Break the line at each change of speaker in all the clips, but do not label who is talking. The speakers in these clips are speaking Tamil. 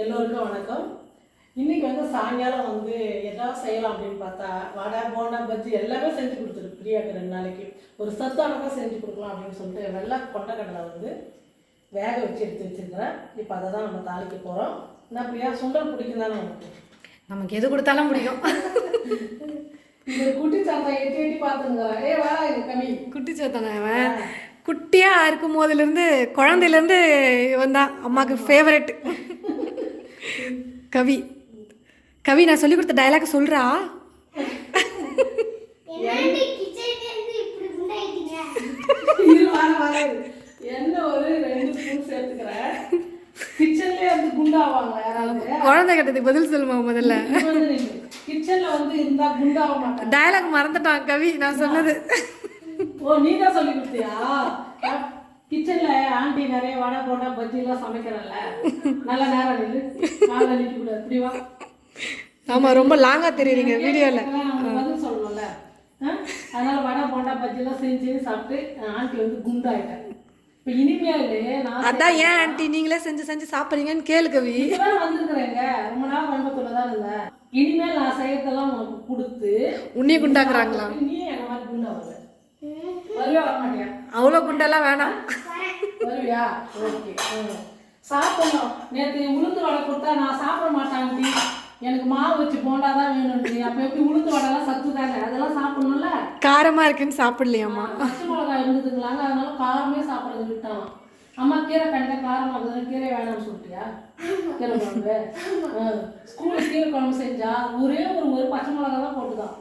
எல்லோருக்கும் வணக்கம். இன்னைக்கு வந்து சாயங்காலம் வந்து எதாவது செய்யலாம் அப்படின்னு பார்த்தா வடை போண்டா பஜ்ஜி எல்லாமே செஞ்சு கொடுத்துரு பிரியாக்கு ரெண்டு நாளைக்கு. ஒரு சத்தானதாக செஞ்சு கொடுக்கலாம் அப்படின்னு சொல்லிட்டு வெள்ளை கொண்டக்கடலை வந்து வேக வச்சு எடுத்து வச்சிருக்கிறேன். இப்போ அதை தான் நம்ம தாளிக்க போகிறோம் நான் பிரியா சுண்டல் பிடிக்கும் தானே உனக்கு?
நமக்கு எது கொடுத்தாலும் பிடிக்கும்.
இந்த குட்டி சாத்தா எட்டி எட்டி பார்த்துங்கிறேன் ஏ வேலை இது கம்மி.
குட்டி சேத்தானே அவன் குட்டியாக இருக்கும் போதுலேருந்து குழந்தையிலேருந்து இவன் தான். அம்மாவுக்கு ஃபேவரெட் கவி கவி நான் சொல்லி கொடுத்த டயலாக் சொல்கிறா
என்னடி கிச்சன்ல இருந்து இப்படி குண்டாயிட்டீங்க?
இரு வர வர என்ன ஒரு ரெண்டு ஸ்பூன் சேர்த்துக்கிறேன் கிச்சன்லேயே வந்து குண்டாவாங்க யாராவது?
குழந்தை கிட்டதுக்கு பதில் சொல்லுமா முதல்ல?
கிச்சன்ல வந்து இருந்தா குண்டாக மாட்டாங்க.
டயலாக் மறந்துட்டான் கவி நான் சொன்னது.
ஓ நீ தான் சொல்லி கொடுத்தியா? கிச்சன்ல ஆண்டி நிறைய வடை போண்டா பஜ்ஜி எல்லாம் சமைக்கிறல்ல. நல்ல நேரம் நில்லு. காலை நிக்க கூடாது இப்படி வா.
ஆமாம் ரொம்ப லாங்காக தெரியுறீங்க வீடியோவில்
நமக்கு பதில் சொல்லணும்ல? அதனால வடை போண்டா பஜ்ஜி எல்லாம் செஞ்சு சாப்பிட்டு ஆண்டி வந்து குண்டாயிட்டேன். இப்போ இனிமேல் நான்
அதான் ஏன் ஆண்டி நீங்களே செஞ்சு செஞ்சு சாப்பிட்றீங்கன்னு கேளு கவி.
வந்திருக்கிறேங்க. ரொம்ப நாள் கோயம்புத்தூர்ல தான் இருந்தேன். இனிமேல் நான் செய்யறதெல்லாம் உனக்கு கொடுத்து
உன்னைய குண்டாக்குறாங்களா?
நீ என்ன மாதிரி குண்டா
அவ்வளோ குண்டெல்லாம் வேணாம்.
வருவியா? ஓகே. சாப்பிடணும். நேற்று உளுந்து வடை கொடுத்தா நான் சாப்பிட மாட்டான்டி எனக்கு மாவு வச்சு போண்டா தான் வேணும்டி அப்போ எப்படி உளுந்து வடைலாம் சத்து தானே? அதெல்லாம் சாப்பிடணும்ல?
காரமாக இருக்குன்னு சாப்பிடலையாம்மா.
பச்சை மிளகாய் இருந்ததுங்களாங்க. அதனால காரமே சாப்பிட்றது விட்டான் அம்மா கீரை கண்ட காரமாக இருந்தது கீரை வேணாம்னு சொல்லிட்டியா? கீரை குழம்பு. ஸ்கூலில் கீரை குழம்பு செஞ்சா ஒரே ஒரு ஒரு பச்சை மிளகா தான் போட்டுதான்.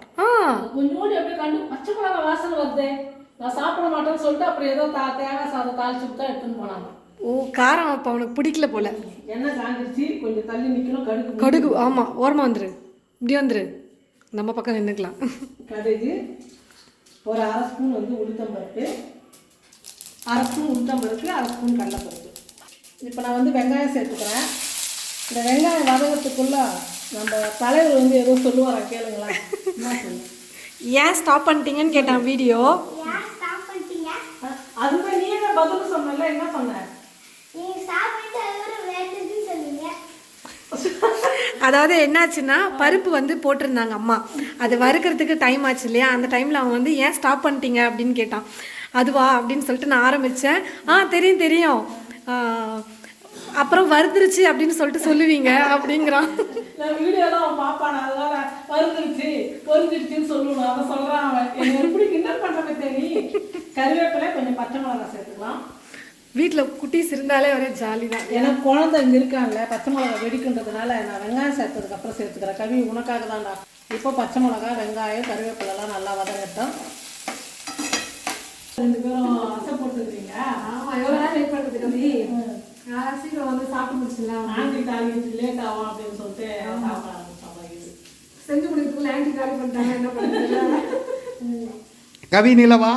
கொஞ்சோண்டு அப்படியே கண்டு பச்சை மிளகா வாசனை வருதே? நான் சாப்பிட மாட்டேன்னு சொல்லிட்டு அப்புறம் ஏதோ தா தேங்காய் சாதம் தாளிச்சு தான் எடுத்துன்னு போனாங்க.
ஓ காரம் அப்போ அவனுக்கு பிடிக்கல போல.
எண்ணெய் காஞ்சிருச்சு கொஞ்சம் தள்ளி நிற்கணும் கடுகு
கடுகு ஆமாம் ஓரமாக வந்துரு. இப்படி வந்துரு. நம்ம பக்கம் நின்றுக்கலாம்
கடுகு ஒரு அரை ஸ்பூன் வந்து உளுத்தம்பருப்பு அரை ஸ்பூன் உளுத்தம்பருப்பு அரை ஸ்பூன் கடலைப்பருப்பு. இப்போ நான் வந்து வெங்காயம் சேர்த்துக்கிறேன். இந்த வெங்காயம் வதங்கிறதுக்குள்ள நம்ம தலைவர் வந்து ஏதோ சொல்லுவாரா சொல்லு?
ஏன் ஸ்டாப் பண்ணிட்டீங்கன்னு கேட்டான் வீடியோ
அதுதான் நீ என்ன பதில் சொன்னல? என்ன
சொன்னீங்க?
அதாவது என்னாச்சுன்னா பருப்பு வந்து போட்டிருந்தாங்க அம்மா. அது வறுக்கிறதுக்கு டைம் ஆச்சு இல்லையா? அந்த டைமில் அவன் வந்து ஏன் ஸ்டாப் பண்ணிட்டீங்க? அப்படின்னு கேட்டான். அதுவா? அப்படின்னு சொல்லிட்டு நான் ஆரம்பித்தேன் ஆ தெரியும் தெரியும். அப்புறம் வறுத்துருச்சு அப்படின்னு சொல்லிட்டு சொல்லுவீங்க அப்படிங்கிறான்.
நான் வீடியோலாம் அவன் பார்ப்பான். அதனால வருந்துருச்சு பொருந்துருச்சுன்னு சொல்லுவான் சொல்கிறான் அவன். என்னை எப்படி கிண்டல் பண்ணுறமே தெரி கருவேப்பிலை கொஞ்சம் பச்சை மிளகாய் சேர்த்துக்கலாம்.
வீட்டில் குட்டீஸ் இருந்தாலே ஒரே ஜாலி தான்.
எனக்கு குழந்தை இங்கே இருக்கான்ல பச்சை மிளகா வெடிக்கின்றதுனால நான் வெங்காயம் சேர்த்ததுக்கு அப்புறம் சேர்த்துக்கிறேன். கவி உனக்காக தான்டா இப்போ பச்சை மிளகா வெங்காயம் கருவேப்பிலெல்லாம் நல்லா வதங்கட்டும். ரெண்டு பேரும் அசை போட்டுக்கிறீங்க
ஆமாம் எவ்வளோ நேரம் வெயிட் பண்ணுறது சீக்கிரம் வந்து சாப்பிட்டு முடிச்சிடலாம்
ஆண்டி தாலி லேட் ஆகும் அப்படின்னு சொல்லிட்டு சாப்பிட ஆரம்பிச்சோம்
செஞ்சு கொடுக்குறதுக்குள்ள ஆன்டி காலி பண்ணிட்டாங்க என்ன பண்ணுறது
கவி நிலவா?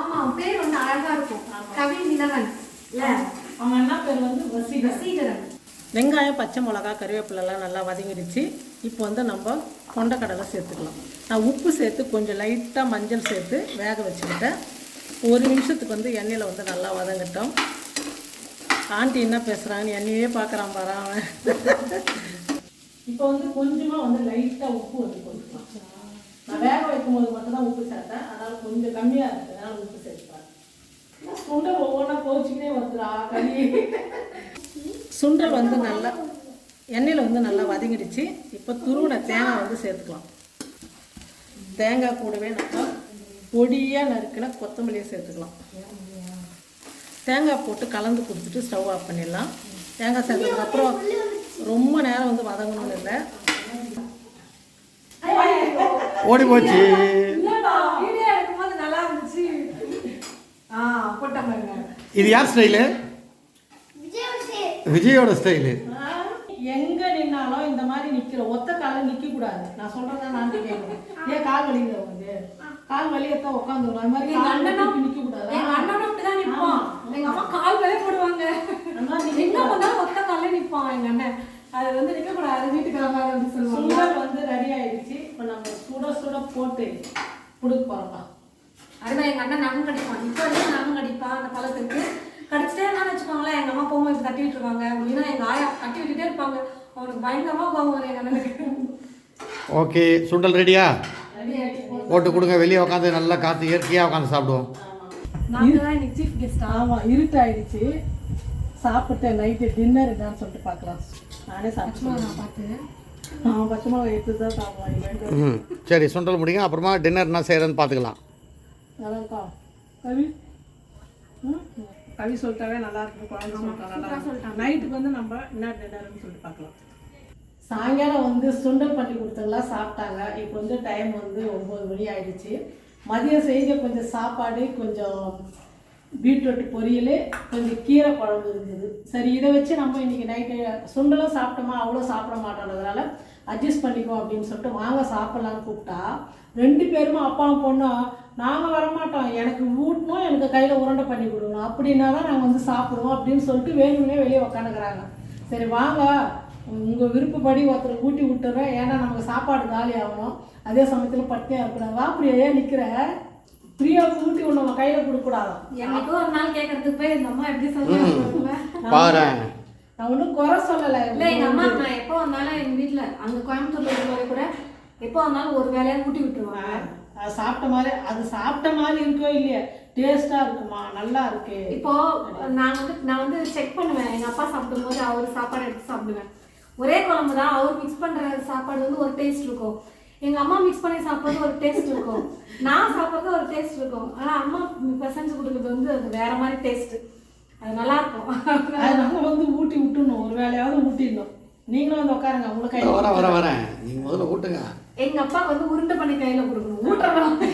ஆமாம் பேர் ஒன்று அழகாக இருக்கும். கவி நிலவன். இல்லை?
அவன் என்ன பேர் வந்து? வசீகர்
சீதரன்
வெங்காயம் பச்சை மிளகா கருவேப்பிலெல்லாம் நல்லா வதங்கிடுச்சு இப்போ வந்து நம்ம கொண்டக்கடலை சேர்த்துக்கலாம். நான் உப்பு சேர்த்து கொஞ்சம் லைட்டாக மஞ்சள் சேர்த்து வேக வச்சுக்கிட்டேன். ஒரு நிமிஷத்துக்கு வந்து எண்ணெயில் வந்து நல்லா வதங்கட்டும். ஆண்டி என்ன பேசுகிறாங்கன்னு என்னையே பார்க்குறான் பாரு அவன். இப்போ வந்து கொஞ்சமாக வந்து லைட்டாக உப்பு வந்து போட்டுக்கலாம் நான் வேக வைக்கும் போது மட்டும் தான் உப்பு சேர்த்தேன் அதனால் கொஞ்சம் கம்மியாக இருக்குது அதனால் உப்பு சேர்த்துப்பேன். சுண்டல் ஒவ்வொன்றா கோச்சிக்கிட்டே வந்துடா கறி. சுண்டல் வந்து நல்லா எண்ணெயில் வந்து நல்லா வதங்கிடுச்சு. இப்போ துருவின தேங்காய் வந்து சேர்த்துக்கலாம். தேங்காய் கூடவே நம்ம பொடியாக நறுக்கின கொத்தமல்லியை சேர்த்துக்கலாம். தேங்காய் போட்டு கலந்து கொடுத்துட்டு ஸ்டவ் ஆஃப் பண்ணிடலாம். தேங்காய் சேர்த்ததுக்கப்புறம் ரொம்ப நேரம் வந்து வதங்கணும்னு இல்லை.
ஓடி போச்சு.
வீடியோ எடுக்கும்போது நல்லா இருந்துச்சு. ஆ போட்ட பாருங்க.
இது யார் ஸ்டைலு?
விஜய் விஜய்
விஜயோட ஸ்டைலு.
எங்க நின்னாலும் இந்த மாதிரி நிக்கிற ஒத்த கால நிக்க கூடாது நான் சொல்றதா நான் கேட்கணும் ஏன் கால் வலிங்க வந்து கால் வலியத்தான் உட்காந்துரும் அது மாதிரி நிக்க கூடாது
அண்ணனும் அப்படிதான் நிப்பான். எங்க அம்மா கால் வரை போடுவாங்க. எங்க போனாலும் ஒத்த காலே நிப்பான் எங்க அண்ணன். அது வந்து நிக்க கூடாது வீட்டுக்காரங்க அப்படின்னு சொல்லுவாங்க.
சுண்டல் வந்து ரெடி ஆயிடுச்சு. இப்போ நம்ம சுட சுட போட்டு கொடுக்க போறோம்ப்பா
அதுதான் எங்க அண்ணன் நகம் கடிப்பான். இப்போ வரைக்கும் நகம் கடிப்பான் அந்த பழத்துக்கு. கடிச்சிட்டே இருந்தான்னு வச்சுக்கோங்களேன் எங்கள் அம்மா போகும்போது இப்படி தட்டி விட்டுருவாங்க. அப்படின்னா எங்கள் ஆயா தட்டி விட்டுட்டே இருப்பாங்க. அவனுக்கு பயங்கரமாக கோவம் வரும் எங்கள் அண்ணனுக்கு.
ஓகே சுண்டல் ரெடியா போட்டு கொடுங்க வெளியே உட்காந்து நல்லா காற்று இயற்கையாக உட்காந்து சாப்பிடுவோம்.
ஆமாம் இருட்டாயிடுச்சு. சாப்பிட்டு நைட்டு டின்னர் என்னன்னு சொல்லிட்டு பார்க்கலாம். நானே சாப்பிட்டு
ம் சரி சுண்டல் முடிங்க அப்புறமா டின்னர் என்ன செய்கிறேன்னு பார்த்துக்கலாம்.
நல்லா இருக்கா கவி கவி சொல்லிட்டாவே நல்லா இருக்கும் நைட்டுக்கு வந்து நம்ம என்ன டின்னர்னு சொல்லிட்டு பார்க்கலாம். சாயங்காலம் வந்து சுண்டல் பண்ணி கொடுத்தவங்களாம் சாப்பிட்டாங்க. இப்போ வந்து டைம் வந்து ஒம்பது மணி ஆயிடுச்சு. மதியம் செஞ்ச கொஞ்சம் சாப்பாடு கொஞ்சம் பீட்ரூட் பொரியல் கொஞ்சம் கீரை குழம்பு இருந்தது. சரி இதை வச்சு நம்ம இன்றைக்கி நைட்டு சுண்டலும் சாப்பிட்டோமா? அவ்வளோ சாப்பிட மாட்டோன்றதுனால அட்ஜஸ்ட் பண்ணிக்கோ அப்படின்னு சொல்லிட்டு வாங்க சாப்பிட்லான்னு கூப்பிட்டா ரெண்டு பேருமே அப்பாவும் பொண்ணும் நாங்கள் வரமாட்டோம். எனக்கு ஊட்டணும் எனக்கு கையில் உருண்டை பண்ணி கொடுக்கணும். அப்படின்னா தான் நாங்கள் வந்து சாப்பிடுவோம் அப்படின்னு சொல்லிட்டு வேணும்னே வெளியே உக்காந்துக்கிறாங்க. சரி வாங்க. உங்கள் விருப்பப்படி ஒருத்தர் ஊட்டி விட்டுறேன். ஏன்னா நமக்கு சாப்பாடு காலி ஆகணும். அதே சமயத்தில் பட்டியாக இருக்கக்கூடாது வா அப்படியே ஏன் நிற்கிற பிரியாவுக்கு ஊட்டி விடணும் நம்ம கையில் கொடுக்கக்கூடாது?
என்னைக்கோ ஒரு நாள் கேட்கறதுக்கு போய் இந்த அம்மா எப்படி சொல்லுவாங்க
நான் ஒன்றும் குறை சொல்லலை.
இல்லை எங்கள் அம்மா நான் எப்போ வந்தாலும் எங்கள் வீட்டில் அங்கே கோயம்புத்தூர்ல இருக்கும்போது கூட எப்போ வந்தாலும் ஒரு வேலையா ஊட்டி விட்டுருவாங்க
அது சாப்பிட்ட மாதிரி அது சாப்பிட்ட மாதிரி இருக்கோ இல்லையா டேஸ்ட்டாக இருக்குமா? நல்லா இருக்கு.
இப்போ நான் வந்து நான் வந்து செக் பண்ணுவேன். எங்க அப்பா சாப்பிடும்போது அவர் சாப்பாடு எடுத்து சாப்பிடுவேன். ஒரே குழம்பு தான். அவர் மிக்ஸ் பண்ற சாப்பாடு வந்து ஒரு டேஸ்ட் இருக்கும். எங்க அம்மா மிக்ஸ் பண்ணி சாப்பிட்றது ஒரு டேஸ்ட் இருக்கும். நான் சாப்பிட்றது ஒரு டேஸ்ட் இருக்கும். ஆனா அம்மா பிசைஞ்சு கொடுக்குறது வந்து அது வேற மாதிரி டேஸ்ட் அது நல்லா இருக்கும்.
அதனால வந்து ஊட்டி விட்டுணும் ஒரு வேலையாவது ஊட்டிடணும். நீங்களும் வந்து உட்காருங்க. உங்களுக்கு கையில்
வர வர வரேன். நீங்கள் முதல்ல ஊட்டுங்க.
எங்க அப்பாவுக்கு வந்து உருண்டை பண்ணி கையில கொடுக்கணும். ஊட்டுறவங்க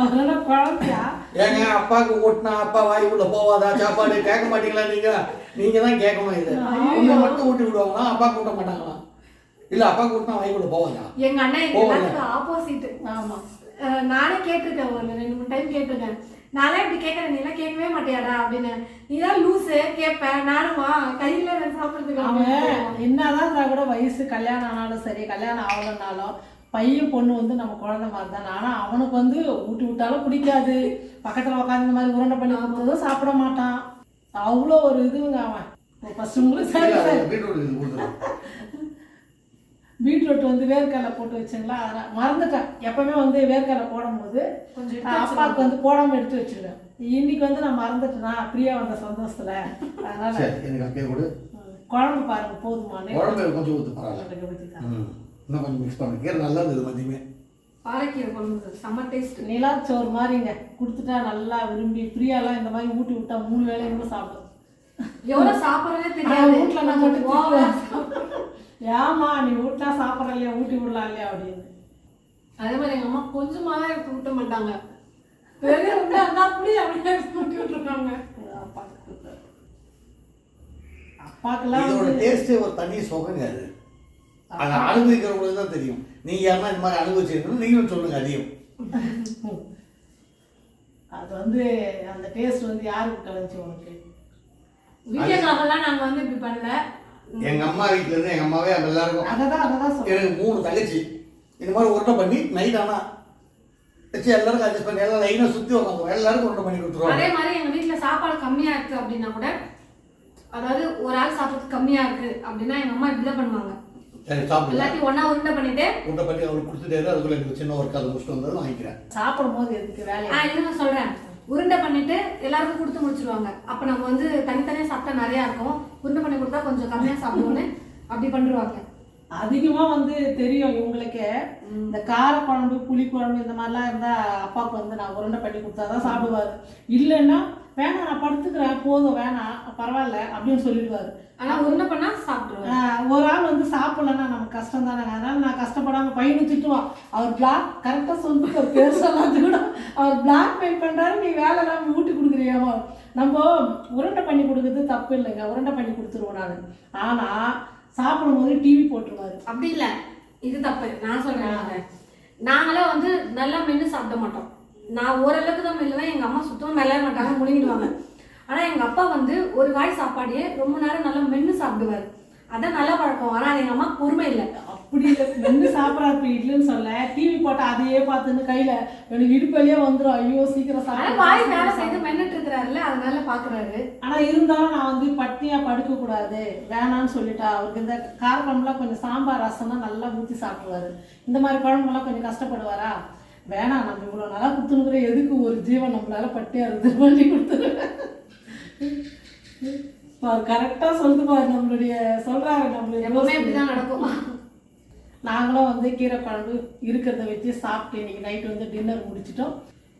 அதனால குழந்தையா?
ஏங்க அப்பாவுக்கு ஊட்டினா அப்பா வாய் உள்ள போவாதா? சாப்பாடு கேட்க மாட்டீங்களா நீங்க? நீங்க தான் கேட்கணும் இது. உங்க மட்டும் ஊட்டி விடுவாங்களா? அப்பா கூட்ட மாட்டாங்களா? இல்ல அப்பா கூட்டினா வாய் உள்ள போவாதா?
எங்க அண்ணன் ஆப்போசிட் அஹ் நானே கேட்டிருக்கேன் ஒரு ரெண்டு மூணு டைம் கேட்டிருக்கேன். நானே இப்படி கேட்கறேன் நீ எல்லாம் கேட்கவே மாட்டியாடா அப்படின்னு. நீ தான் லூஸு கேட்பேன் நானுமா? கையில நான் சாப்பிட்றதுக்கு
அவன் என்னதான் இருந்தா கூட வயசு கல்யாணம் ஆனாலும் சரி கல்யாணம் ஆகலைனாலும் பையன் பொண்ணு வந்து நம்ம குழந்தை மாதிரி தான் ஆனால் அவனுக்கு வந்து ஊட்டி விட்டாலும் பிடிக்காது. பக்கத்தில் உட்காந்து இந்த மாதிரி உருண்டை பண்ணி கொடுத்ததும் சாப்பிட மாட்டான். அவ்வளோ ஒரு இதுங்க அவன். ஃபஸ்ட்டு உங்களுக்கு சரி
பீட்ரூட்
வந்து வேர்க்கடலை போட்டு வச்சுங்களா? அதனால் மறந்துட்டேன். எப்பவுமே வந்து வேர்க்கடலை போடும்போது
கொஞ்சம்
அப்பாவுக்கு வந்து போடாமல் எடுத்து வச்சிருவேன். இன்னைக்கு வந்து நான் மறந்துட்டேனா? பிரியா வந்த சந்தோஷத்தில். அதனால
சரி எனக்கு அப்படியே கொடு.
ம், குழம்பு பாருங்க போதுமானு
குழம்பு கொஞ்சம் ஊற்று இன்னும் கொஞ்சம் மிக்ஸ் பண்ணு கீரை நல்லா இருந்தது மதியமே.
பாலக்கீரை குழம்பு செம்ம டேஸ்ட்
நிலாச்சோறு மாதிரிங்க. கொடுத்துட்டா நல்லா விரும்பி பிரியாலாம் இந்த மாதிரி ஊட்டி விட்டா மூணு வேலையும் கூட சாப்பிடும்.
எவ்வளவு சாப்பிட்றதே தெரியாது.
வீட்டுல
ஆ
திட்டுவோம். ஏம்மா நீ ஊட்டா சாப்பிட்ற இல்லையா? ஊட்டி விடலாம் இல்லையா அப்படின்னு.
அதே மாதிரி எங்க அம்மா கொஞ்சமாவே எடுத்து ஊட்ட மாட்டாங்க. பெரிய உண்டா இருந்தா அப்படி அப்படியே எடுத்து ஊட்டி விட்டுருக்காங்க.
அப்பாக்கெல்லாம்
இதோட டேஸ்ட்டே ஒரு தனி சுகங்க அது. அதை அனுபவிக்கிறவங்களுக்கு தான் தெரியும். நீங்க யாருன்னா இந்த மாதிரி அனுபவிச்சிருக்கணும் நீங்களும் சொல்லுங்க அதிகம்.
அது வந்து அந்த டேஸ்ட் வந்து யாருக்கு கலைஞ்சு உனக்கு?
வீடியோக்காகலாம் நாங்க வந்து இப்படி பண்ணல.
எங்க அம்மா வீட்டுல இருந்து எங்க அம்மாவே அவங்க எல்லாருக்கும்
அதை தான் அதை தான் சொல்றேன்.
எனக்கு மூணு தங்கச்சி. இந்த மாதிரி உருண்டை பண்ணி நைட் ஆனா வச்சு எல்லாருக்கும் அட்ஜஸ்ட் பண்ணி எல்லாம் லைனாக சுற்றி உட்காந்து எல்லாருக்கும் உருண்டை பண்ணி கொடுத்துருவாங்க.
அதே மாதிரி எங்க வீட்ல சாப்பாடு கம்மியா இருக்கு அப்படின்னா கூட அதாவது ஒரு ஆள் சாப்பிட்றது கம்மியா இருக்கு அப்படின்னா எங்க அம்மா இப்படிதான் பண்ணுவாங்க. எல்லாத்தையும் ஒண்ணா உருண்டை பண்ணிட்டு
உருண்டை பண்ணி அவருக்கு கொடுத்துட்டே அதுக்குள்ள எனக்கு சின்ன ஒர்க் அதை முடிச்சுட்டு வந்தது வாங்கிக்கிறேன்.
சாப்பிடும் போது எதுக்கு
ஆ இருங்க சொல்றேன். உருண்டை பண்ணிட்டு எல்லாருக்கும் கொடுத்து முடிச்சிருவாங்க. அப்ப நம்ம வந்து தனித்தனியா சாப்பிட்டா நிறைய இருக்கும். உருண்டை பண்ணி கொடுத்தா கொஞ்சம் கம்மியா சாப்பிடுவோன்னு அப்படி பண்ணிருவாங்க.
அதிகமா வந்து தெரியும் இவங்களுக்கு. இந்த கார குழம்பு புளி குழம்பு இந்த மாதிரிலாம் இருந்தா அப்பாவுக்கு வந்து நான் உருண்டை பண்ணி கொடுத்தாதான் சாப்பிடுவாரு. இல்லைன்னா வேணாம் நான் படுத்துக்கிறேன். போதும் வேணாம். பரவாயில்ல அப்படின்னு சொல்லிடுவாரு.
ஆனா உருண்டை பண்ணா சாப்பிடுவாங்க
ஆஹ் ஒரு ஆள் வந்து சாப்பிடலன்னா நமக்கு கஷ்டம் தானே அதனால நான் கஷ்டப்படாம பையனை திட்டுவான். அவர் பிளாக் கரெக்டாக சொல்லிட்டு ஒரு பேர் சொல்லாது கூட அவர் பிளாக் மெயில் பண்றாரு. நீ வேலை எல்லாம் ஊட்டி கொடுக்குறியாமோ நம்ம உருண்டை பண்ணி கொடுக்குறது தப்பு இல்லைங்க. உருண்டை பண்ணி கொடுத்துருவோம் நான். ஆனா சாப்பிடும்போது டிவி போட்டுருவாரு.
அப்படி இல்ல. இது தப்பு. நான் சொல்றேன். நாங்க. நாங்களாம் வந்து நல்லா மென்று சாப்பிட மாட்டோம். நான் ஓரளவுக்கு தான் மெல்லுவேன் எங்க அம்மா சுத்தமா மெல்ல மாட்டாங்க முழுங்கிடுவாங்க. ஆனா எங்க அப்பா வந்து ஒரு வாய் சாப்பாடையே ரொம்ப நேரம் நல்லா மென்று சாப்பிடுவாரு. அதான் நல்ல பழக்கம். ஆனா எங்க அம்மா பொறுமை இல்லை.
அப்படி இல்லை. நின்று சாப்பிட்றா இப்போ இல்லைன்னு சொல்ல. டிவி போட்டா அதையே பார்த்துன்னு கையில எனக்கு இடுப்பலையே வந்துடும் ஐயோ சீக்கிரம்
ஆனா வாய் வேலை
சாப்பிட
செய்து மென்னுட்டு இருக்கிறாருல்ல அதனால பாக்குறாரு.
ஆனா இருந்தாலும் நான் வந்து பட்னியா படுக்க கூடாது. வேணான்னு சொல்லிட்டா. அவருக்கு இந்த காரக்குழம்புலாம் கொஞ்சம் சாம்பார் ரசம்லாம் நல்லா ஊற்றி சாப்பிடுவாரு. இந்த மாதிரி குழம்புலாம் கொஞ்சம் கஷ்டப்படுவாரா? வேணாம் நம்ம இவ்வளோ நல்லா கொடுத்துனுக்குற எதுக்கு ஒரு ஜீவன் நம்மளால பட்டியா இருந்து பண்ணி கொடுத்துருவேன் பாரு கரெக்டாக சொல்லுது பாரு நம்மளுடைய
எப்பவுமே
நம்மளுடைய
இப்படிதான் நடக்கும்.
நாங்களும் வந்து கீரை குழம்பு இருக்கிறத வச்சு சாப்பிட்டு இன்னைக்கு நைட் வந்து டின்னர் முடிச்சிட்டோம்.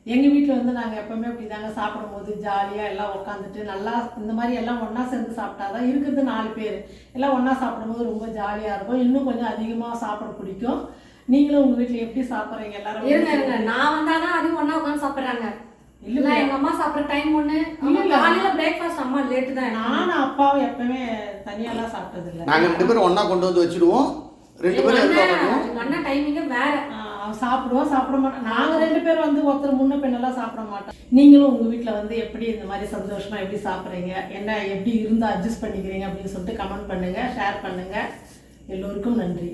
எங்கள் வீட்டில் வந்து நாங்கள் எப்பவுமே அப்படி தாங்க சாப்பிடும்போது ஜாலியாக எல்லாம் உட்காந்துட்டு நல்லா இந்த மாதிரி எல்லாம் ஒன்றா சேர்ந்து சாப்பிட்டாதான் இருக்கிறது நாலு பேர். எல்லாம் ஒன்றா சாப்பிடும்போது ரொம்ப ஜாலியாக இருக்கும். இன்னும் கொஞ்சம் அதிகமாக சாப்பிட பிடிக்கும். நீங்களும் உங்கள் வீட்டில் எப்படி சாப்பிட்றீங்க?
இருங்க இருங்க.
எல்லாரும்
நான் வந்தாதான் அதுவும் ஒண்ணா உட்காந்து சாப்பிடுறாங்க.
இல்ல,
இல்ல எங்க அம்மா சாப்பிடுற டைம் ஒண்ணு.
இல்ல, இல்ல.
காலையில பிரேக்ஃபாஸ்ட் அம்மா லேட்டு தான்
நானும் அப்பாவும் எப்பவுமே தனியாலாம் சாப்பிட்டதில்லை.
நாங்க ரெண்டு பேரும் ஒண்ணா கொண்டு வந்து வச்சிடுவோம். ரெண்டு பேரும்
அண்ணன் டைமிங்க வேற.
சாப்பிடுவோம் சாப்பிட மாட்டோம் நாங்கள் ரெண்டு பேரும் வந்து ஒருத்தர் முன்ன பெண்ணெல்லாம் சாப்பிட மாட்டோம். நீங்களும் உங்கள் வீட்டில் வந்து எப்படி இந்த மாதிரி சந்தோஷமா எப்படி சாப்பிட்றீங்க? என்ன எப்படி இருந்து அட்ஜஸ்ட் பண்ணிக்கிறீங்க அப்படின்னு சொல்லிட்டு கமெண்ட் பண்ணுங்க ஷேர் பண்ணுங்க. எல்லோருக்கும் நன்றி.